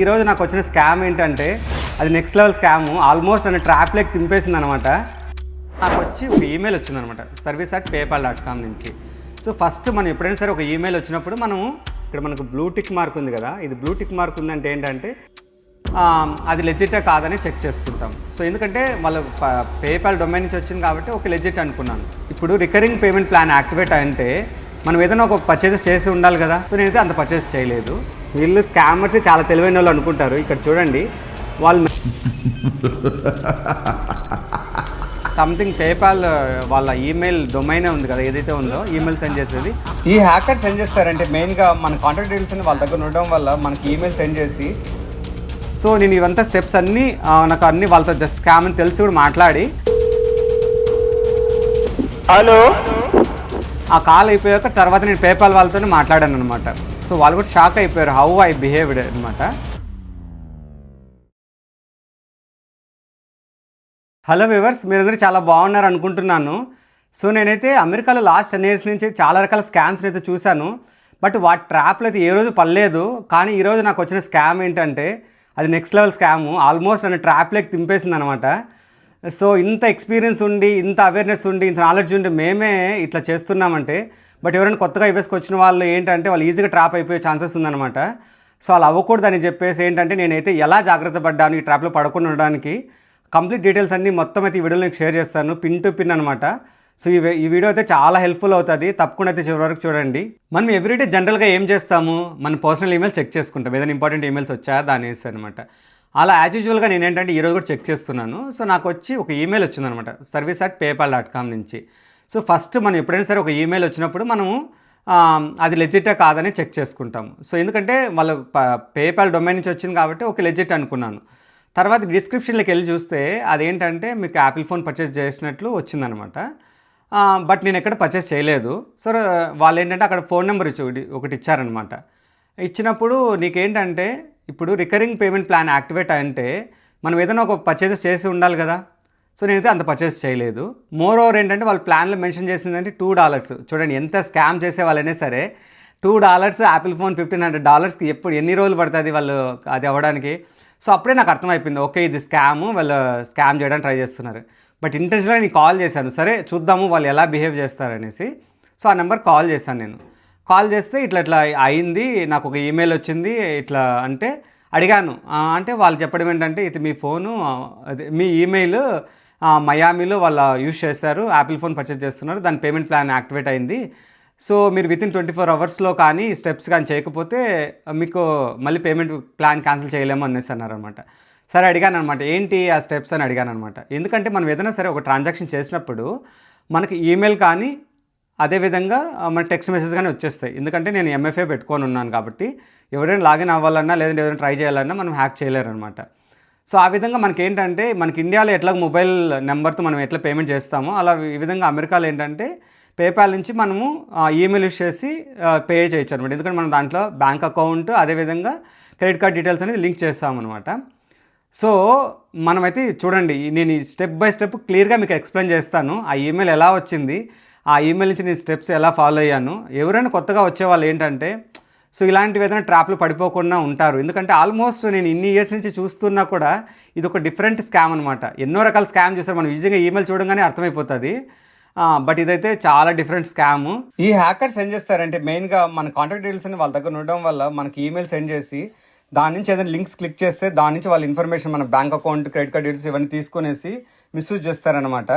ఈరోజు నాకు వచ్చిన స్కామ్ ఏంటంటే అది నెక్స్ట్ లెవెల్ స్కామ్ ఆల్మోస్ట్ నన్ను ట్రాప్లోకి తింపేసింది అనమాట నాకు వచ్చి ఒక ఈమెయిల్ వచ్చింది అనమాట service at PayPal dot com నుంచి. సో ఫస్ట్ మనం ఎప్పుడైనా సరే ఒక ఈమెయిల్ వచ్చినప్పుడు మనం ఇక్కడ మనకు బ్లూ టిక్ మార్క్ ఉంది కదా ఇది బ్లూ టిక్ మార్క్ ఉందంటే ఏంటంటే అది లెజిటా కాదని చెక్ చేసుకుంటాం. సో ఎందుకంటే వాళ్ళ పేపాల్ డొమైన్ నుంచి వచ్చింది కాబట్టి ఒక లెజిట్ అనుకున్నాను. ఇప్పుడు రికరింగ్ పేమెంట్ ప్లాన్ యాక్టివేట్ అంటే మనం ఏదైనా ఒక పర్చేసెస్ చేసి ఉండాలి కదా సో నేనైతే అంత పర్చేస్ చేయలేదు. వీళ్ళు స్కామర్స్ చాలా తెలివైన వాళ్ళు అనుకుంటారు. ఇక్కడ చూడండి వాళ్ళు సంథింగ్ పేపాల్ వాళ్ళ ఈమెయిల్ డొమైనే ఉంది కదా ఏదైతే ఉందో ఈమెయిల్ సెండ్ చేసేది. ఈ హ్యాకర్ సెండ్ చేస్తారంటే మెయిన్గా మన కాంటాక్ట్ డీటెయిల్స్ వాళ్ళ దగ్గర ఉండడం వల్ల మనకి ఈమెయిల్ సెండ్ చేసి సో నేను ఇవంతా స్టెప్స్ అన్నీ నాకు అన్ని వాళ్ళతో జస్ట్ స్కామ్ అని తెలిసి కూడా మాట్లాడి. హలో ఆ కాల్ అయిపోయాక తర్వాత నేను పేపాల్ వాళ్ళతోనే మాట్లాడాను అనమాట సో వాళ్ళు కూడా షాక్ అయిపోయారు. హౌ ఐ బిహేవ్డ్ అనమాట హలో వివర్స్ మీరందరూ చాలా బాగున్నారు అనుకుంటున్నాను. సో నేనైతే అమెరికాలో లాస్ట్ టెన్ ఇయర్స్ నుంచి చాలా రకాల స్కామ్స్ అయితే చూశాను. బట్ వాటి ట్రాప్లు అయితే ఏ రోజు పడలేదు. కానీ ఈరోజు నాకు వచ్చిన స్కామ్ ఏంటంటే అది నెక్స్ట్ లెవెల్ స్కాము ఆల్మోస్ట్ నన్ను ట్రాప్లోకి తింపేసింది అనమాట సో ఇంత ఎక్స్పీరియన్స్ ఉండి ఇంత అవేర్నెస్ ఉండి ఇంత నాలెడ్జ్ ఉండి మేమే ఇట్లా చేస్తున్నామంటే బట్ ఎవరైనా కొత్తగా ఐబెస్కి వచ్చిన వాళ్ళు ఏంటంటే వాళ్ళు ఈజీగా ట్రాప్ అయిపోయే ఛాన్సెస్ ఉందన్నమాట. సో అలా అవ్వకూడదని చెప్పేసి ఏంటంటే నేనైతే ఎలా జాగ్రత్త పడ్డాను ఈ ట్రాప్లో పడకుండా ఉండడానికి కంప్లీట్ డీటెయిల్స్ అన్నీ మొత్తం అయితే ఈ వీడియోలో షేర్ చేస్తాను. పిన్ టు పిన్ అనమాట సో ఈ ఈ వీడియో అయితే చాలా హెల్ప్ఫుల్ అవుతుంది. తప్పకుండా అయితే చివరి వరకు చూడండి. మనం ఎవ్రీడే జనరల్గా ఏం చేస్తాము? మన పర్సనల్ ఈమెయిల్ చెక్ చేసుకుంటాం. ఏదైనా ఇంపార్టెంట్ ఈమెయిల్స్ వచ్చాయా దాని వేసి అనమాట అలా యాజ్ యూజువల్గా నేను ఏంటంటే ఈరోజు కూడా చెక్ చేస్తున్నాను. సో నాకు వచ్చి ఒక ఈమెయిల్ వచ్చిందనమాట service at PayPal dot com నుంచి. సో ఫస్ట్ మనం ఎప్పుడైనా సరే ఒక ఈమెయిల్ వచ్చినప్పుడు మనము అది లెజిటా కాదని చెక్ చేసుకుంటాము. సో ఎందుకంటే వాళ్ళ పేపాల్ డొమైన్ నుంచి వచ్చింది కాబట్టి ఒక లెజిట్ అనుకున్నాను. తర్వాత డిస్క్రిప్షన్లోకి వెళ్ళి చూస్తే అదేంటంటే మీకు యాపిల్ ఫోన్ పర్చేస్ చేసినట్లు వచ్చిందనమాట. బట్ నేను ఎక్కడ పర్చేస్ చేయలేదు. సో వాళ్ళు ఏంటంటే అక్కడ ఫోన్ నెంబర్ ఇచ్చి ఒకటి- ఒకటి ఇచ్చారనమాట. ఇచ్చినప్పుడు నీకేంటంటే ఇప్పుడు రికరింగ్ పేమెంట్ ప్లాన్ యాక్టివేట్ అంటే మనం ఏదైనా ఒక పర్చేసెస్ చేసి ఉండాలి కదా. సో నేనైతే అంత పర్చేస్ చేయలేదు. మోర్ ఓవర్ ఏంటంటే వాళ్ళ ప్లాన్లో మెన్షన్ చేసిందంటే టూ డాలర్స్ చూడండి ఎంత స్కామ్ చేసే వాళ్ళైనా సరే two dollars Apple phone fifteen hundred డాలర్స్కి ఎప్పుడు ఎన్ని రోజులు పడుతుంది వాళ్ళు అది అవ్వడానికి? సో అప్పుడే నాకు అర్థమైపోయింది ఓకే ఇది స్కామ్ వాళ్ళు స్కామ్ చేయడానికి ట్రై చేస్తున్నారు. బట్ ఇంటెన్షన్గా నేను కాల్ చేశాను సరే చూద్దాము వాళ్ళు ఎలా బిహేవ్ చేస్తారనేసి. సో ఆ నెంబర్ కాల్ చేశాను నేను. కాల్ చేస్తే ఇట్లా ఇట్లా అయింది నాకు ఒక ఈమెయిల్ వచ్చింది ఇట్లా అంటే అడిగాను. అంటే వాళ్ళు చెప్పడం ఏంటంటే ఇది మీ ఫోను అదే మీ ఈమెయిల్ మయామిలో వాళ్ళ యూజ్ చేశారు. యాపిల్ ఫోన్ పర్చేస్ చేస్తున్నారు. దాని పేమెంట్ ప్లాన్ యాక్టివేట్ అయింది. సో మీరు విత్ ఇన్ ట్వంటీ ఫోర్ అవర్స్లో కానీ స్టెప్స్ కానీ చేయకపోతే మీకు మళ్ళీ పేమెంట్ ప్లాన్ క్యాన్సిల్ చేయలేము అనేసి అన్నారనమాట సరే అడిగాను అనమాట ఏంటి ఆ స్టెప్స్ అని అడిగాను అనమాట ఎందుకంటే మనం ఏదైనా సరే ఒక ట్రాన్సాక్షన్ చేసినప్పుడు మనకి ఈమెయిల్ కానీ అదేవిధంగా మన టెక్స్ట్ మెసేజ్ కానీ వచ్చేస్తాయి. ఎందుకంటే నేను ఎంఎఫ్ఏ పెట్టుకొని ఉన్నాను కాబట్టి ఎవరైనా లాగిన్ అవ్వాలన్నా లేదంటే ఎవరైనా ట్రై చేయాలన్నా మనం హ్యాక్ చేయలేరు అనమాట సో ఆ విధంగా మనకి ఏంటంటే మనకి ఇండియాలో ఎట్లా మొబైల్ నెంబర్తో మనం ఎట్లా పేమెంట్ చేస్తామో అలా ఈ విధంగా అమెరికాలో ఏంటంటే పేపాల్ నుంచి మనము ఈమెయిల్ యూస్ చేసి పే చేయొచ్చు అనమాట ఎందుకంటే మనం దాంట్లో బ్యాంక్ అకౌంట్ అదేవిధంగా క్రెడిట్ కార్డ్ డీటెయిల్స్ అనేది లింక్ చేస్తామన్నమాట సో మనమైతే చూడండి నేను ఈ స్టెప్ బై స్టెప్ క్లియర్గా మీకు ఎక్స్ప్లెయిన్ చేస్తాను. ఆ ఈమెయిల్ ఎలా వచ్చింది? ఆ ఈమెయిల్ నుంచి నేను స్టెప్స్ ఎలా ఫాలో అయ్యాను? ఎవరైనా కొత్తగా వచ్చేవాళ్ళు ఏంటంటే సో ఇలాంటివి ఏదైనా ట్రాప్లు పడిపోకుండా ఉంటారు. ఎందుకంటే ఆల్మోస్ట్ నేను ఇన్ని ఇయర్స్ నుంచి చూస్తున్నా కూడా ఇది ఒక డిఫరెంట్ స్కామ్ అనమాట ఎన్నో రకాల స్కామ్ చూస్తారు మనం ఈజీగా ఈమెయిల్ చూడగానే అర్థమైపోతుంది. బట్ ఇదైతే చాలా డిఫరెంట్ స్కామ్ ఈ హ్యాకర్స్ సెండ్ చేస్తారంటే మెయిన్గా మన కాంటాక్ట్ డీటెయిల్స్ అని వాళ్ళ దగ్గర ఉండడం వల్ల మనకి ఈమెయిల్ సెండ్ చేసి దాని నుంచి ఏదైనా లింక్స్ క్లిక్ చేస్తే దాని నుంచి వాళ్ళ ఇన్ఫర్మేషన్ మన bank account credit card details ఇవన్నీ తీసుకునేసి మిస్యూజ్ చేస్తారనమాట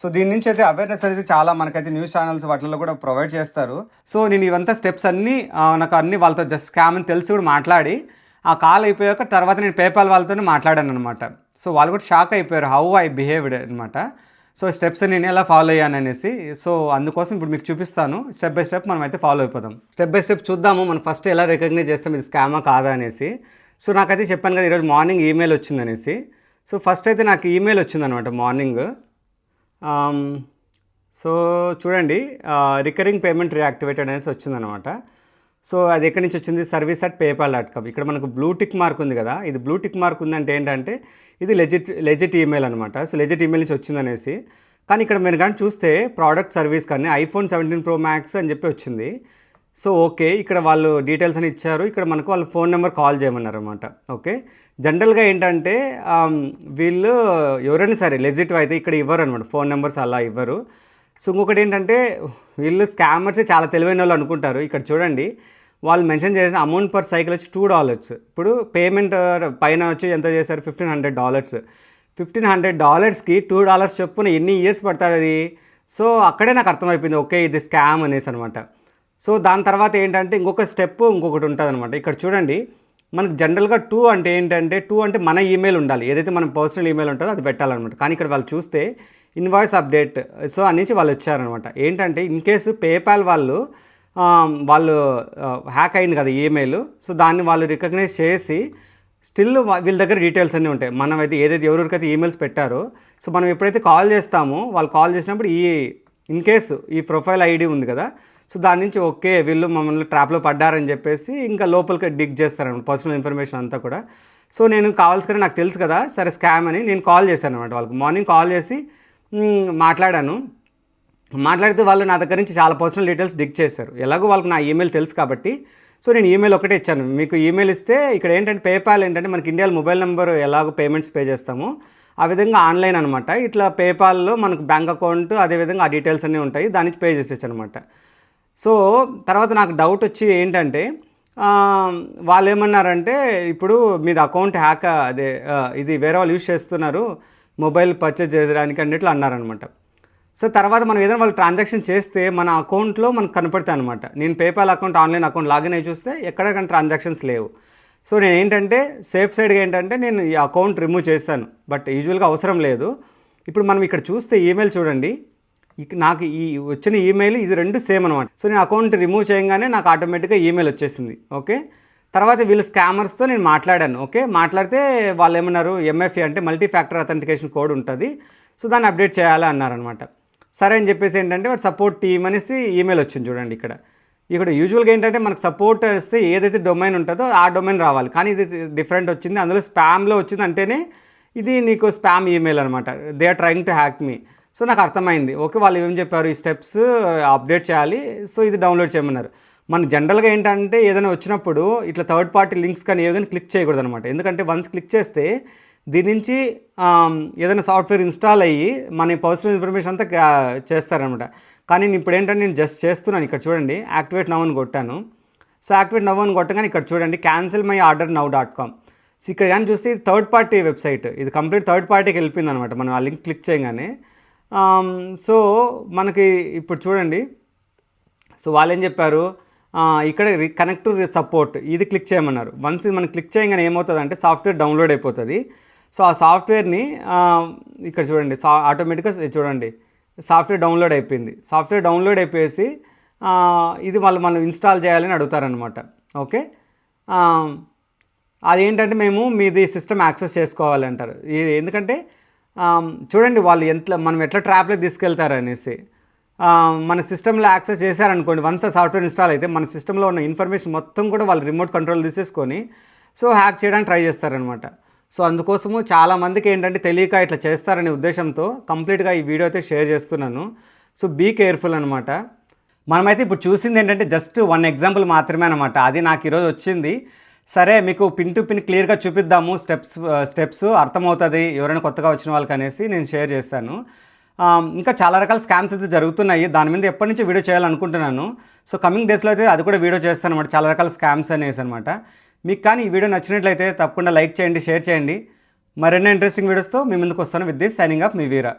సో దీని నుంచి అయితే అవేర్నెస్ అనేది చాలా మనకైతే న్యూస్ ఛానల్స్ వాటిల్లో కూడా ప్రొవైడ్ చేస్తారు. సో నేను ఇవంతా స్టెప్స్ అన్నీ నాకు అన్ని వాళ్ళతో జస్ట్ స్కామ్ అని తెలిసి కూడా మాట్లాడి ఆ కాల్ అయిపోయాక తర్వాత నేను పేపాల్ వాళ్ళతోనే మాట్లాడాను అనమాట సో వాళ్ళు కూడా షాక్ అయిపోయారు హౌ ఐ బిహేవ్డ్ అనమాట సో స్టెప్స్ నేను ఎలా ఫాలో అయ్యాను అనేసి సో అందుకోసం ఇప్పుడు మీకు చూపిస్తాను. స్టెప్ బై స్టెప్ మనం అయితే ఫాలో అయిపోదాం. స్టెప్ బై స్టెప్ చూద్దాము మనం ఫస్ట్ ఎలా రికగ్నైజ్ చేస్తాం ఇది స్కామా కాదా అనేసి. సో నాకైతే చెప్పాను కదా ఈరోజు మార్నింగ్ ఈమెయిల్ వచ్చిందనేసి. సో ఫస్ట్ అయితే నాకు ఈమెయిల్ వచ్చిందనమాట మార్నింగ్ Um, సో చూడండి రికరింగ్ పేమెంట్ రియాక్టివేటెడ్ అనేసి వచ్చిందనమాట. సో అది ఎక్కడి నుంచి వచ్చింది? Service at PayPal dot com ఇక్కడ మనకు బ్లూ టిక్ మార్క్ ఉంది కదా ఇది బ్లూ టిక్ మార్క్ ఉందంటే ఏంటంటే ఇది లెజిట్ లెజిట్ ఈమెయిల్ అనమాట. సో లెజిట్ ఈమెయిల్ నుంచి వచ్చిందనేసి కానీ ఇక్కడ మీరు కానీ చూస్తే ప్రోడక్ట్ సర్వీస్ కానీ ఐఫోన్ సెవెంటీన్ ప్రో మ్యాక్స్ అని చెప్పి వచ్చింది. సో ఓకే ఇక్కడ వాళ్ళు డీటెయిల్స్ అని ఇచ్చారు. ఇక్కడ మనకు వాళ్ళ ఫోన్ నెంబర్ కాల్ చేయమన్నారు అనమాట ఓకే? జనరల్గా ఏంటంటే వీళ్ళు ఎవరైనా సరే లెజిట్ అయితే ఇక్కడ ఇవ్వరు అనమాట ఫోన్ నెంబర్స్ అలా ఇవ్వరు. సో ఇంకొకటి ఏంటంటే వీళ్ళు స్కామర్స్ చాలా తెలివైన వాళ్ళు అనుకుంటారు. ఇక్కడ చూడండి వాళ్ళు మెన్షన్ చేసిన అమౌంట్ పర్ సైకిల్ వచ్చి టూ డాలర్స్. ఇప్పుడు పేమెంట్ పైన వచ్చి ఎంత చేశారు? Fifteen hundred dollars. Fifteen hundred డాలర్స్కి two dollars చొప్పున ఎన్ని ఇయర్స్ పడుతుంది? అది సో అక్కడే నాకు అర్థమైపోయింది. ఓకే ఇది స్కామ్ అనేసి అనమాట సో దాని తర్వాత ఏంటంటే ఇంకొక స్టెప్ ఇంకొకటి ఉంటుంది అనమాట ఇక్కడ చూడండి మనకు జనరల్గా టూ అంటే ఏంటంటే టూ అంటే మన ఈమెయిల్ ఉండాలి. ఏదైతే మన పర్సనల్ ఈమెయిల్ ఉంటుందో అది పెట్టాలన్నమాట. కానీ ఇక్కడ వాళ్ళు చూస్తే ఇన్వాయిస్ అప్డేట్ సో అని నుంచి వాళ్ళు వచ్చారనమాట ఏంటంటే ఇన్ కేసు పేపాల్ వాళ్ళు వాళ్ళు హ్యాక్ అయింది కదా ఈమెయిల్ సో దాన్ని వాళ్ళు రికగ్నైజ్ చేసి స్టిల్ వీళ్ళ దగ్గర డీటెయిల్స్ అన్నీ ఉంటాయి. మనం అయితే ఏదైతే ఎవరెవరికైతే ఈమెయిల్స్ పెట్టారో సో మనం ఎప్పుడైతే కాల్ చేస్తామో వాళ్ళు కాల్ చేసినప్పుడు ఈ ఇన్ కేసు ఈ ప్రొఫైల్ ఐడి ఉంది కదా సో దాని నుంచి ఓకే వీళ్ళు మమ్మల్ని ట్రాప్లో పడ్డారని చెప్పేసి ఇంకా లోపలికి డిగ్ చేస్తారనమాట పర్సనల్ ఇన్ఫర్మేషన్ అంతా కూడా. సో నేను కావాల్సిన నాకు తెలుసు కదా సరే స్కామ్ అని నేను కాల్ చేశాను అనమాట వాళ్ళకి. మార్నింగ్ కాల్ చేసి మాట్లాడాను. మాట్లాడితే వాళ్ళు నా దగ్గర నుంచి చాలా పర్సనల్ డీటెయిల్స్ డిక్ చేశారు. ఎలాగో వాళ్ళకి నా ఈమెయిల్ తెలుసు కాబట్టి సో నేను ఈమెయిల్ ఒకటే ఇచ్చాను. మీకు ఈమెయిల్ ఇస్తే ఇక్కడ ఏంటంటే పేపాల్ ఏంటంటే మనకి ఇండియాలో మొబైల్ నెంబర్ ఎలాగో పేమెంట్స్ పే చేస్తామో. ఆ విధంగా ఆన్లైన్ అనమాట. ఇట్లా పేపాల్లో మనకు బ్యాంక్ అకౌంట్ అదేవిధంగా ఆ డీటెయిల్స్ అన్నీ ఉంటాయి. దాని నుంచి పే చేసేచ్చు అనమాట. సో తర్వాత నాకు డౌట్ వచ్చి ఏంటంటే వాళ్ళు ఏమన్నారంటే ఇప్పుడు మీది అకౌంట్ హ్యాక్ అదే ఇది వేరే వాళ్ళు యూజ్ చేస్తున్నారు మొబైల్ పర్చేజ్ చేయడానికి అన్నిట్లు అన్నారనమాట సో తర్వాత మనం ఏదైనా వాళ్ళు ట్రాన్సాక్షన్ చేస్తే మన అకౌంట్లో మనకు కనపడతాయి అనమాట నేను PayPal account online account login అయి చూస్తే ఎక్కడ కానీ ట్రాన్సాక్షన్స్ లేవు. సో నేను ఏంటంటే సేఫ్ సైడ్గా ఏంటంటే నేను ఈ అకౌంట్ రిమూవ్ చేశాను బట్ యూజువల్గా అవసరం లేదు. ఇప్పుడు మనం ఇక్కడ చూస్తే ఈమెయిల్ చూడండి. నాకు ఈ వచ్చిన ఈమెయిల్ ఇది రెండు సేమ్ అనమాట సో నేను అకౌంట్ రిమూవ్ చేయగానే నాకు ఆటోమేటిక్గా ఈమెయిల్ వచ్చేసింది. ఓకే తర్వాత వీళ్ళు స్కామర్స్తో నేను మాట్లాడాను. ఓకే మాట్లాడితే వాళ్ళు ఏమన్నారు? ఎంఎఫ్ఏ అంటే మల్టీ ఫ్యాక్టర్ అథెంటికేషన్ కోడ్ ఉంటుంది. సో దాన్ని అప్డేట్ చేయాలి అన్నారనమాట సరే అని చెప్పేసి ఏంటంటే వాడు సపోర్ట్ టీమ్ అనేసి ఈమెయిల్ వచ్చింది చూడండి ఇక్కడ. ఇక్కడ యూజువల్గా ఏంటంటే మనకు సపోర్ట్ వస్తే ఏదైతే డొమైన్ ఉంటుందో ఆ డొమైన్ రావాలి. కానీ ఇది డిఫరెంట్ వచ్చింది. అందులో స్పామ్లో వచ్చింది అంటేనే ఇది నీకు స్పామ్ ఈమెయిల్ అనమాట they are trying to hack me so నాకు అర్థమైంది. ఓకే వాళ్ళు ఏం చెప్పారు? ఈ స్టెప్స్ అప్డేట్ చేయాలి. సో ఇది డౌన్లోడ్ చేయమన్నారు. మన జనరల్గా ఏంటంటే ఏదైనా వచ్చినప్పుడు ఇట్లా థర్డ్ పార్టీ లింక్స్ కానీ ఏదైనా క్లిక్ చేయకూడదు అనమాట ఎందుకంటే వన్స్ క్లిక్ చేస్తే దీని నుంచి ఏదైనా సాఫ్ట్వేర్ ఇన్స్టాల్ అయ్యి మన పర్సనల్ ఇన్ఫర్మేషన్ అంతా చేస్తారనమాట కానీ నేను ఇప్పుడు ఏంటంటే నేను జస్ట్ చేస్తున్నాను. ఇక్కడ చూడండి యాక్టివేట్ నవ్ అని కొట్టాను. సో యాక్టివేట్ నవ్ అని కొట్టగానే ఇక్కడ చూడండి cancel my order now dot com. So ఇక్కడ కానీ చూస్తే ఇది థర్డ్ పార్టీ వెబ్సైట్. ఇది కంప్లీట్ థర్డ్ పార్టీకి వెళ్ళిపోయింది అనమాట మనం ఆ లింక్ క్లిక్ చేయగానే. సో మనకి ఇప్పుడు చూడండి. సో వాళ్ళు ఏం చెప్పారు ఇక్కడ కనెక్ట్ సపోర్ట్ ఇది క్లిక్ చేయమన్నారు. వన్స్ ఇది మనం క్లిక్ చేయగానే ఏమవుతుంది అంటే సాఫ్ట్వేర్ డౌన్లోడ్ అయిపోతుంది. సో ఆ సాఫ్ట్వేర్ని ఇక్కడ చూడండి. సా ఆటోమేటిక్గా చూడండి. సాఫ్ట్వేర్ డౌన్లోడ్ అయిపోయింది. సాఫ్ట్వేర్ డౌన్లోడ్ అయిపోయేసి ఇది మళ్ళీ మనం ఇన్స్టాల్ చేయాలని అడుగుతారనమాట ఓకే అది అదేంటంటే మేము మీది సిస్టమ్ యాక్సెస్ చేసుకోవాలంటారు. ఇది ఎందుకంటే చూడండి వాళ్ళు ఎంత మనం ఎట్లా ట్రాప్లోకి తీసుకెళ్తారు అనేసి మన సిస్టంలో యాక్సెస్ చేశారనుకోండి వన్స్ ఆ సాఫ్ట్వేర్ ఇన్స్టాల్ అయితే మన సిస్టంలో ఉన్న ఇన్ఫర్మేషన్ మొత్తం కూడా వాళ్ళు రిమోట్ కంట్రోల్ తీసేసుకొని సో హ్యాక్ చేయడానికి ట్రై చేస్తారనమాట సో అందుకోసము చాలామందికి ఏంటంటే తెలియక ఇట్లా చేస్తారనే ఉద్దేశంతో కంప్లీట్గా ఈ వీడియో అయితే షేర్ చేస్తున్నాను. సో బీ కేర్ఫుల్ అనమాట మనమైతే ఇప్పుడు చూసింది ఏంటంటే జస్ట్ వన్ ఎగ్జాంపుల్ మాత్రమే అనమాట అది నాకు ఈరోజు వచ్చింది. సరే మీకు పిన్ టు పిన్ క్లియర్గా చూపిద్దాము. స్టెప్స్ స్టెప్స్ అర్థమవుతుంది. ఎవరైనా కొత్తగా వచ్చిన వాళ్ళకి అనేసి నేను షేర్ చేస్తాను ఇంకా చాలా రకాల స్కామ్స్ అయితే జరుగుతున్నాయి. దాని మీద ఎప్పటి నుంచి వీడియో చేయాలనుకుంటున్నాను. సో కమింగ్ డేస్లో అయితే అది కూడా వీడియో చేస్తాను అనమాట చాలా రకాల స్కామ్స్ అనేసి అనమాట మీకు కానీ ఈ వీడియో నచ్చినట్లయితే తప్పకుండా లైక్ చేయండి షేర్ చేయండి. మరెన్నో ఇంట్రెస్టింగ్ వీడియోస్తో మీ ముందుకు వస్తాను. విత్ దిస్ సైనింగ్ ఆఫ్ మీ వీరా.